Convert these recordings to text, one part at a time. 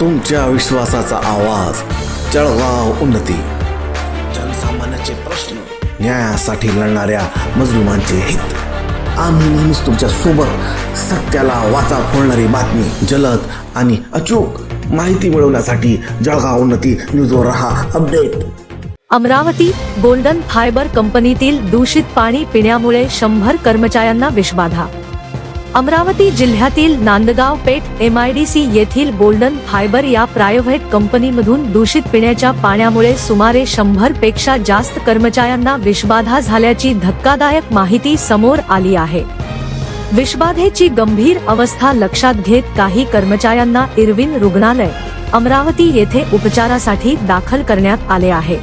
तुमच्या विश्वासाचा आवाज. जळगाव उन्नती. जनसामान्याचे प्रश्न न्यायासाठी लढणाऱ्या मजलुमांचे हित. आम्ही नेहमीच तुमच्यासोबत सत्याला वाचा फोडणारी बातमी जलद आणि अचूक माहिती मिळवण्यासाठी जळगाव उन्नती न्यूजवर रहा. अपडेट. अमरावती गोल्डन फायबर कंपनीतील दूषित पाणी पिण्यामुळे शंभर कर्मचाऱ्यांना विषबाधा. अमरावती जिल्ह्यातील Nandgaon Peth M I D C येथील गोल्डन फायबर या प्रायव्हेट कंपनीमधून दूषित पिण्याच्या पाण्यामुळे सुमारे शंभरपेक्षा जास्त कर्मचाऱ्यांना विषबाधा झाल्याची धक्कादायक माहिती समोर आली आहे. विषबाधेची गंभीर अवस्था लक्षात घेत काही कर्मचाऱ्यांना इरविन रुग्णालय अमरावती येथे उपचारासाठी दाखल करण्यात आले आहे.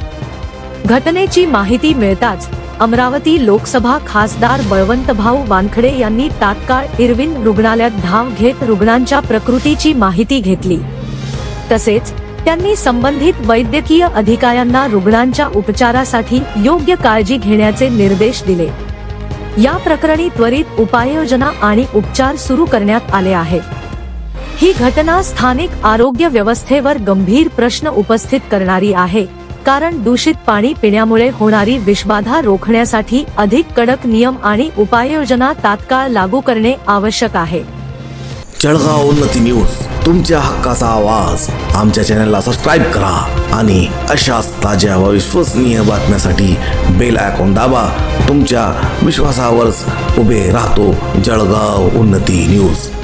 घटनेची माहिती मिळताच अमरावती लोकसभा खासदार बळवंतभाऊ वानखडे यांनी तात्काळ इरविन रुग्णालयात धाव घेत रुग्णांच्या प्रकृतीची माहिती घेतली. तसेच त्यांनी संबंधित वैद्यकीय अधिकाऱ्यांना रुग्णांच्या उपचारासाठी योग्य काळजी घेण्याचे निर्देश दिले. या प्रकरणी त्वरित उपाययोजना आणि उपचार सुरू करण्यात आले आहेत ही घटना स्थानिक आरोग्य व्यवस्थेवर गंभीर प्रश्न उपस्थित करणारी आहे. कारण दूषित पाणी पिण्यामुळे होणारी विषबाधा रोखण्यासाठी अधिक कडक नियम आणि उपाययोजना तात्काळ लागू करणे आवश्यक आहे. जळगाव उन्नती न्यूज तुमच्या हक्काचा आवाज. आमच्या चॅनलला सबस्क्राईब करा आणि अशाच ताज्या व विश्वसनीय बातम्यासाठी बेल आयकॉन दाबा. तुमच्या विश्वासावरच उभे राहतो जळगाव उन्नती न्यूज.